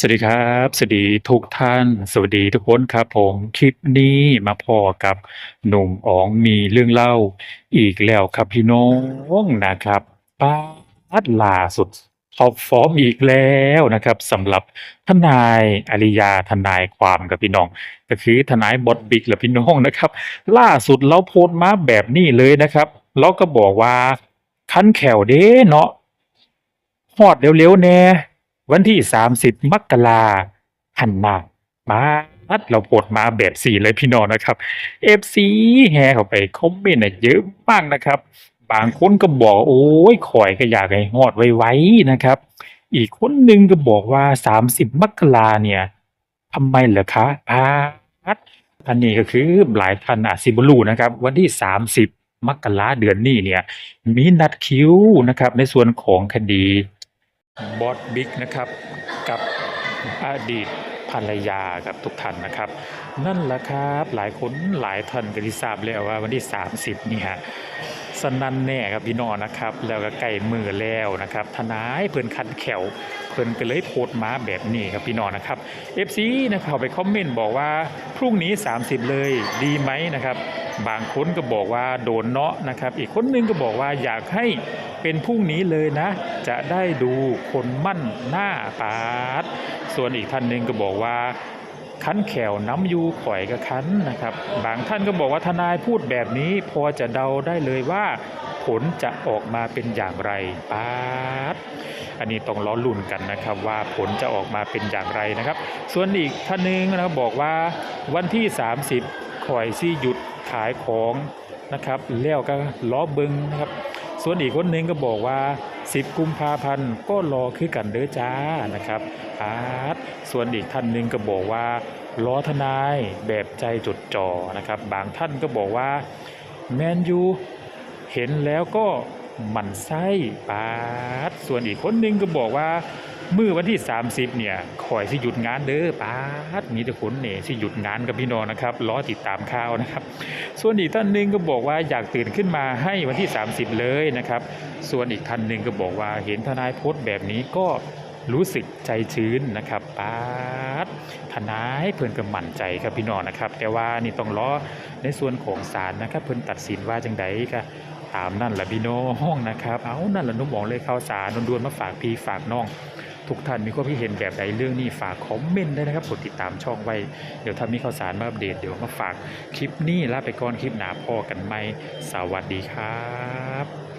สวัสดีครับ สวัสดีทุกท่าน สวัสดีทุกคนครับผมคลิปนี้มาพอกับหนุ่มอ๋องมีเรื่องเล่าอีกแล้วครับพี่น้องนะครับป๊าดล่าสุดท็อปฟอร์มอีกแล้วนะครับสำหรับทนายอาริยาทนายความกับพี่น้อง ก็คือทนายบอดบิกและพี่น้องนะครับ ล่าสุดเราโพสต์มาแบบนี้เลยนะครับเราก็บอกว่าคันแขวเด้เนาะฮอดเร็วๆแน่ วันที่ 30 มกราหันหน้ามาดเราโพสต์มาแบบสี่เลยพี่น้องนะครับ FC แห่เข้าไปคอมเมนต์เยอะมากนะครับ บางคนก็บอกโอ้ยข่อยก็อยากให้ฮอดไวๆนะครับ อีกคนหนึ่งก็บอกว่า 30 มกราเนี่ยทำไมเหรอคะพาดอันนี้ก็คือหลายท่านอาจสิบ่รู้นะครับ วันที่ 30 มกราเดือนนี้เนี่ย มีนัดคิวนะครับ ในส่วนของคดี บอสบิ๊กนะครับกับอดีตภรรยาครับทุกท่านนะครับ นั่นแหละครับหลายคนหลายท่านก็ที่ทราบแล้วว่าวันที่ 30 นี่ฮะ สนั่นแน่ครับพี่น้องนะครับ แล้วก็ใกล้มือแล้วนะครับทนายเพิ่อนคันแขวเพิ่อนก็เลยโพสต์มาแบบนี้ครับพี่น้องนะครับ FC นะครับไปคอมเมนต์บอกว่าพรุ่งนี้ 30 เลยดีไหมนะครับ บางคนก็บอกว่าโดนเนาะนะครับ อีกคนนึงก็บอกว่าอยากให้เป็นพรุ่งนี้เลยนะ จะได้ดูคนมั่นหน้าปาดส่วนอีกท่านหนึ่งก็บอกว่า คันแขวน้ำยูข่อยก็คันนะครับ บางท่านก็บอกว่าทนายพูดแบบนี้ พอจะเดาได้เลยว่า ผลจะออกมาเป็นอย่างไรปาดอันนี้ต้องล้อลุ่นกันนะครับว่าผลจะออกมาเป็นอย่างไรนะครับ ส่วนอีกท่านหนึงนะครับบอกว่าวันที่ 30ข่อยซี่หยุดขายของนะครับแล้วก็ล้อเบิงนะครับ ส่วนอีกคนหนึงก็บอกว่า 10 กุมภาพันธ์ก็รอคือกันเด้อจ้านะครับอาร์ตส่วนอีกท่านหนึ่งก็บอกว่าล้อทนายแบบใจจดจ่อนะครับ บางท่านก็บอกว่าแมนยูเห็นแล้วก็หมั่นไส้ปาดส่วนอีกคนหนึ่งก็บอกว่า มื่อวันที่ 30 เนี่ยคอยสิหยุดงานเด้อปาดมีแต่คนเนี่ยสิหยุดงานกับพี่น้องนะครับรอติดตามข่าวนะครับ ส่วนอีกท่านหนึ่งก็บอกว่าอยากตื่นขึ้นมาให้วันที่ 30 เลยนะครับ ส่วนอีกท่านหนึ่งก็บอกว่าเห็นทนายโพสต์แบบนี้ก็รู้สึกใจชื้นนะครับปาดทนายเพิ่นก็มั่นใจครับพี่น้องนะครับ แต่ว่านี่ต้องรอในส่วนของศาลนะครับ เพิ่นตัดสินว่าจังใดก็ตามนั่นแหละพี่น้องนะครับ เอานั่นแหละนุ่มบอกเลยข่าวสารด่วนๆมาฝากพี่ฝากน้อง ทุกท่านมีความคิดเห็นแบบใดเรื่องนี้ฝากคอมเมนต์ได้นะครับกดติดตามช่องไว้ เดี๋ยวถ้ามีข่าวสารมาอัปเดตเดี๋ยวมาฝากคลิปนี้ลาไปก่อนคลิปหนาพอกันไหมสวัสดีครับ